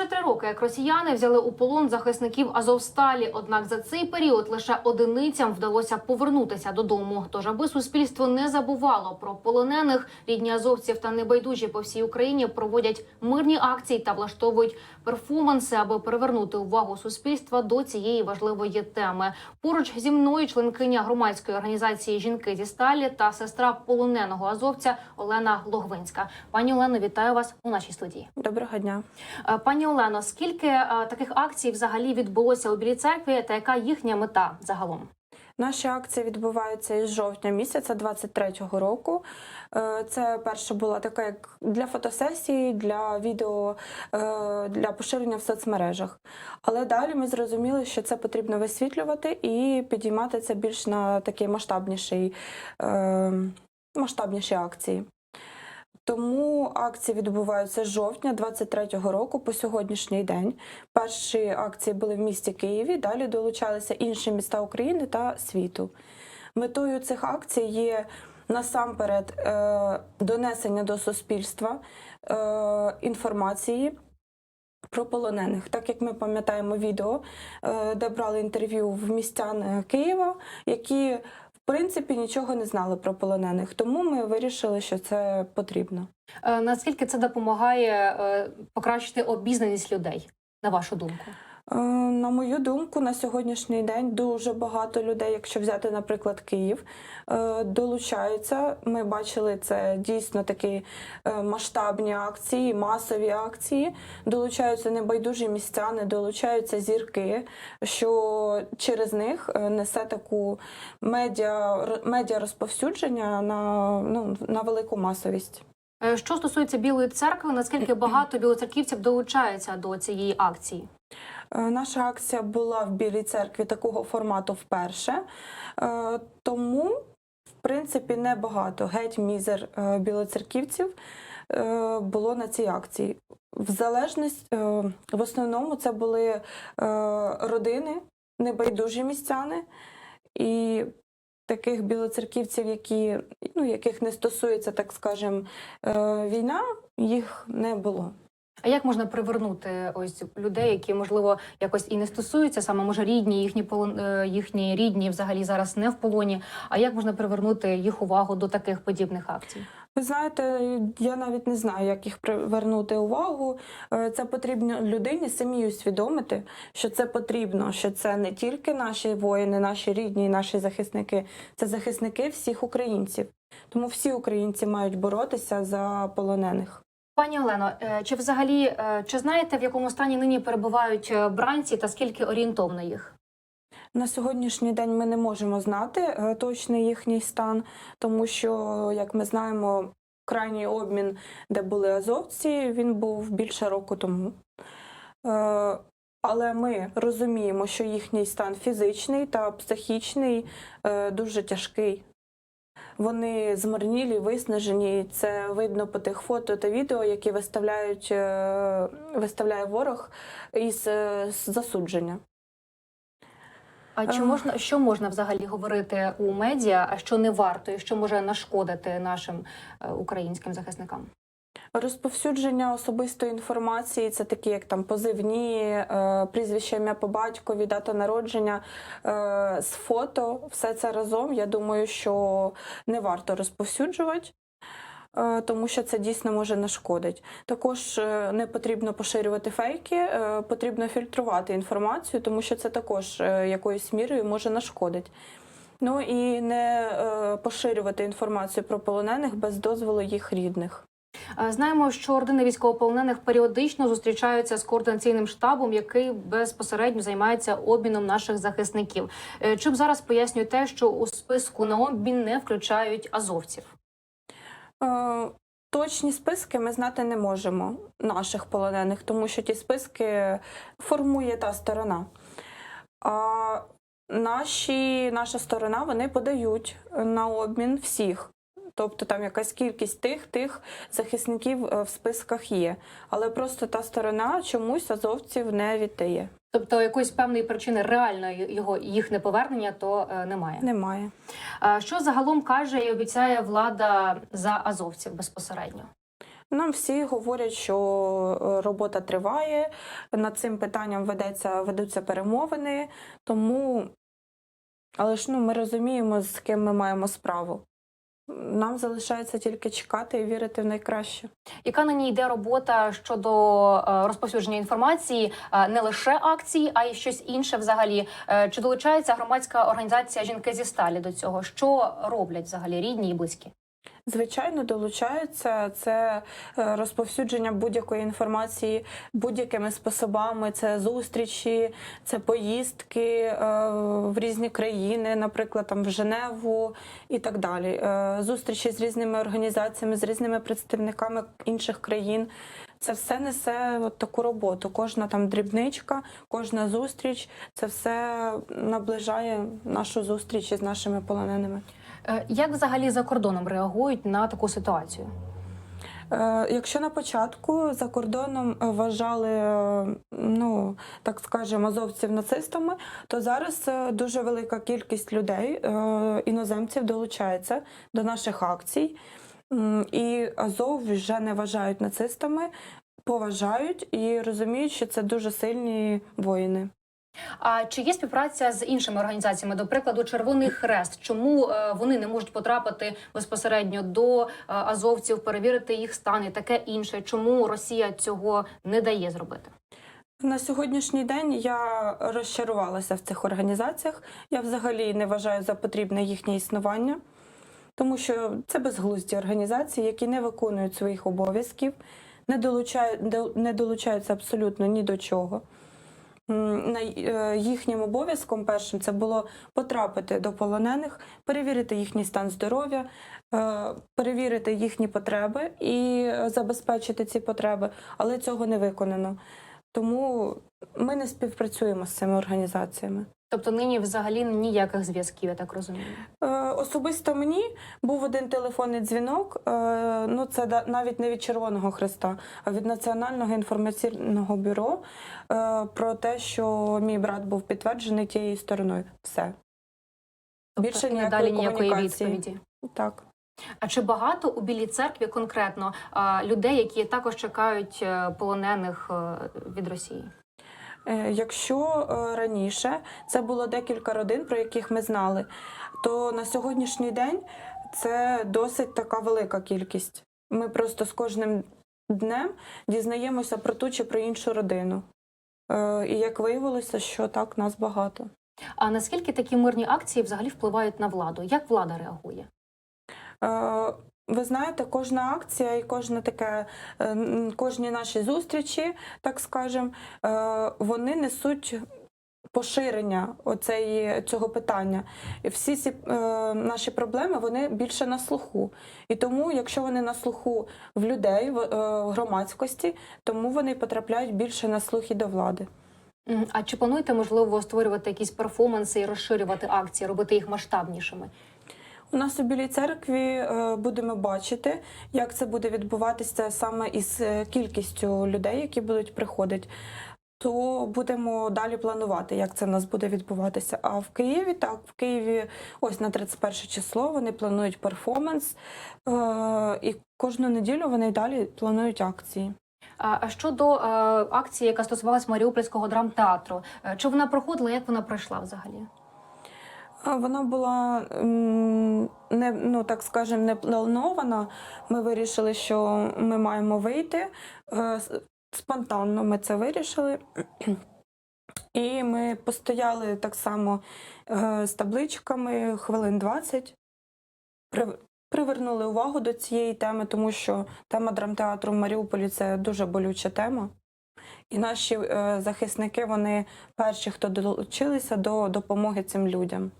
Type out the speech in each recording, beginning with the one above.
майже три роки, як росіяни взяли у полон захисників Азовсталі. Однак за цей період лише одиницям вдалося повернутися додому. Тож, аби суспільство не забувало про полонених, рідні азовців та небайдужі по всій Україні проводять мирні акції та влаштовують перформанси, аби привернути увагу суспільства до цієї важливої теми. Поруч зі мною членкиня громадської організації Жінки зі сталі та сестра полоненого азовця Олена Логвинська. Пані Олено, вітаю вас у нашій студії. Доброго дня. Е, Пані Олено, скільки е, таких акцій взагалі відбулося у Білій церкві, та яка їхня мета загалом? Наші акції відбуваються із жовтня місяця 23-го року. Е, Це перша була така, як для фотосесії, для відео, е, для поширення в соцмережах. Але далі ми зрозуміли, що це потрібно висвітлювати і підіймати це більш на такі масштабніші, масштабніші акції. Тому акції відбуваються з жовтня 23-го року по сьогоднішній день. Перші акції були в місті Києві, далі долучалися інші міста України та світу. Метою цих акцій є насамперед е, донесення до суспільства е, інформації. Про полонених, так як ми пам'ятаємо відео, е, де брали інтерв'ю в містян Києва, які принципі нічого не знали про полонених. Тому ми вирішили, що це потрібно. Е, Наскільки це допомагає е, покращити обізнаність людей, на вашу думку? Е, На мою думку, на сьогоднішній день дуже багато людей, якщо взяти, наприклад, Київ, е, долучаються. Ми бачили це дійсно такі е, масштабні акції, масові акції. Долучаються небайдужі містяни, долучаються зірки, що через них несе таку медіа, медіа розповсюдження на, ну, на велику масовість. Що стосується Білої церкви, наскільки багато білоцерківців долучаються до цієї акції? Е, Наша акція була в Білій церкві такого формату вперше, Е, тому, в принципі, небагато. Геть мізер е, білоцерківців було на цій акції. В залежності, е, в основному це були родини, небайдужі містяни і таких білоцерківців, які, ну, яких не стосується, так скажем, війна, їх не було. А як можна привернути ось людей, які можливо якось і не стосуються саме може рідні, їхні полон е, їхні рідні взагалі зараз не в полоні? А як можна привернути їх увагу до таких подібних акцій? Ви знаєте, я навіть не знаю, як їх привернути увагу. Е, Це потрібно людині самій усвідомити, що це потрібно, що це не тільки наші воїни, наші рідні, наші захисники, це захисники всіх українців. Тому всі українці мають боротися за полонених. Пані Олено, е, чи взагалі е, чи знаєте в якому стані нині перебувають е, бранці та скільки орієнтовно їх? На сьогоднішній день ми не можемо знати точний їхній стан, тому що, як ми знаємо, крайній обмін, де були азовці, він був більше року тому. Але ми розуміємо, що їхній стан фізичний та психічний дуже тяжкий. Вони змарнілі, виснажені. Це видно по тих фото та відео, які виставляють, е, виставляє ворог із е, засудження. А чи Е. можна що можна взагалі говорити у медіа, а що не варто, і що може нашкодити нашим українським захисникам? Розповсюдження особистої інформації це такі, як там позивні, е, прізвище ім'я по батькові, дата народження е, з фото. Все це разом. Я думаю, що не варто розповсюджувати. е, Тому що це дійсно може нашкодити. Також не потрібно поширювати фейки, потрібно фільтрувати інформацію, тому що це також якоюсь мірою може нашкодити. Ну і не поширювати інформацію про полонених без дозволу їх рідних. Е, Знаємо, що родини військовополонених періодично зустрічаються з координаційним штабом, який безпосередньо займається обміном наших захисників. Е, Чим зараз пояснює те, що у списку на обмін не включають азовців? Е, Точні списки ми знати не можемо наших полонених, тому що ті списки формує та сторона. А наші, наша сторона вони подають на обмін всіх. Тобто там якась кількість тих тих захисників е, в списках є. Але просто та сторона чомусь азовців не віддає. Тобто якоїсь певної причини реальної його їх неповернення то е, немає. Немає. А Що загалом каже і обіцяє влада за азовців безпосередньо? Нам всі говорять, що е, робота триває, над цим питанням ведеться, ведуться перемовини, тому, але ж ну, ми розуміємо, з ким ми маємо справу. Нам залишається тільки чекати і вірити в найкраще. Яка нині йде робота щодо е, розповсюдження інформації е, не лише акції, а й щось інше взагалі? Е, Чи долучається громадська організація Жінки зі сталі до цього? Що роблять взагалі рідні і близькі? Звичайно, долучаються це е, розповсюдження будь-якої інформації будь-якими способами. Це зустрічі, це поїздки е, в різні країни, наприклад, там в Женеву і так далі. Е, Зустрічі з різними організаціями, з різними представниками інших країн. Це все несе от таку роботу. Кожна там дрібничка, кожна зустріч це все наближає нашу зустріч із нашими полоненими. Е, Як взагалі за кордоном реагують на таку ситуацію? Е, Якщо на початку за кордоном вважали, е, ну так скажемо, азовців нацистами, то зараз дуже велика кількість людей, іноземців, долучається до наших акцій. І Азов вже не вважають нацистами, поважають і розуміють, що це дуже сильні воїни. А чи є співпраця з іншими організаціями, до прикладу, Червоний Хрест? Чому е, вони не можуть потрапити безпосередньо до е, азовців, перевірити їх стан і таке інше? Чому Росія цього не дає зробити? На сьогоднішній день я розчарувалася в цих організаціях. Я взагалі не вважаю за потрібне їхнє існування, тому що це безглузді організації, які не виконують своїх обов'язків, не долучають, не долучаються абсолютно ні до чого. М, най- е, Їхнім обов'язком першим це було потрапити до полонених, перевірити їхній стан здоров'я, е, перевірити їхні потреби і е, забезпечити ці потреби, але цього не виконано. Тому ми не співпрацюємо з цими організаціями. Тобто нині взагалі ніяких зв'язків, я так розумію. Е, Особисто мені був один телефонний дзвінок. е, Ну, це навіть не від Червоного Христа, а від Національного інформаційного бюро е, про те, що мій брат був підтверджений тією стороною. Все. Тобто Більше ніякої надалі ніякої комунікації. відповіді. Так. А чи багато у білій церкві конкретно людей, які також чекають е, полонених е, від Росії? Е, Якщо раніше це було декілька родин, про яких ми знали, то на сьогоднішній день це досить така велика кількість. Ми просто з кожним днем дізнаємося про ту чи про іншу родину. І як виявилося, що так нас багато. А наскільки такі мирні акції взагалі впливають на владу? Як влада реагує? Е, Ви знаєте, кожна акція і кожне таке, е, кожні наші зустрічі, так скажемо, е, вони несуть поширення оцеї, цього питання. Всі ці наші проблеми вони більше на слуху. І тому, якщо вони на слуху в людей, в громадськості, тому вони потрапляють більше на слух і до влади. А чи плануєте можливо створювати якісь перформанси і розширювати акції, робити їх масштабнішими? У нас у Білій церкві е, будемо бачити, як це буде відбуватися саме із е, кількістю людей, які будуть приходити. То будемо далі планувати, як це в нас буде відбуватися. А в Києві так, в Києві, ось на 31 число вони планують перформанс, е, і кожну неділю вони далі планують акції. А щодо акції, яка стосувалась Маріупольського драмтеатру, чи вона проходила? Як вона пройшла взагалі? Вона була не ну так скажемо, не планована. Ми вирішили, що ми маємо вийти. Е, Спонтанно ми це вирішили. І ми постояли так само е, з табличками хвилин 20. При- Привернули увагу до цієї теми, тому що тема драмтеатру в Маріуполі це дуже болюча тема. І наші е, захисники вони перші, хто долучилися до допомоги цим людям.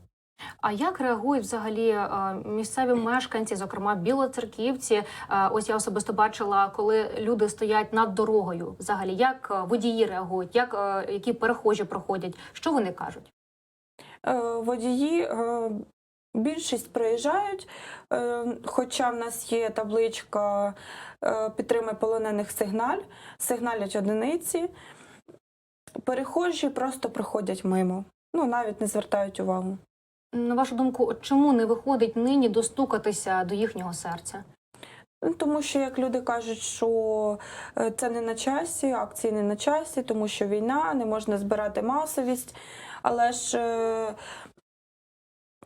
А як реагують взагалі е, місцеві мешканці, зокрема білоцерківці? Е, Ось я особисто бачила, коли люди стоять над дорогою. Взагалі, як е, водії реагують, як які перехожі проходять? Що вони кажуть? Водії більшість приїжджають, е, хоча в нас є табличка підтримай полонених сигналь, сигналять одиниці. Перехожі просто проходять мимо, ну навіть не звертають увагу. На вашу думку, чому не виходить нині достукатися до їхнього серця? Ну, Тому що як люди кажуть, що е, це не на часі, акції не на часі, тому що війна, не можна збирати масовість. Але ж е,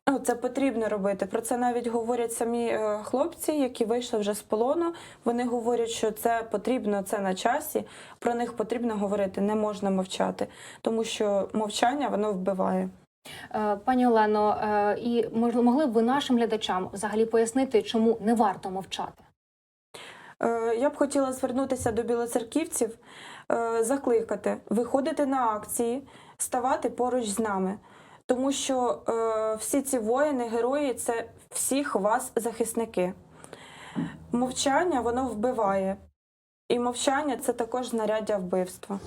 ну, це потрібно робити. Про це навіть говорять самі е, хлопці, які вийшли вже з полону. Вони говорять, що це потрібно, це на часі. Про них потрібно говорити, не можна мовчати, тому що мовчання воно вбиває. Е, Пані Олено, е, і могли б ви нашим глядачам взагалі пояснити, чому не варто мовчати? Е, Я б хотіла звернутися до білоцерківців, закликати виходити на акції, ставати поруч з нами. Тому що всі ці воїни, герої це всіх вас захисники. Мовчання воно вбиває. І мовчання це також знаряддя вбивства.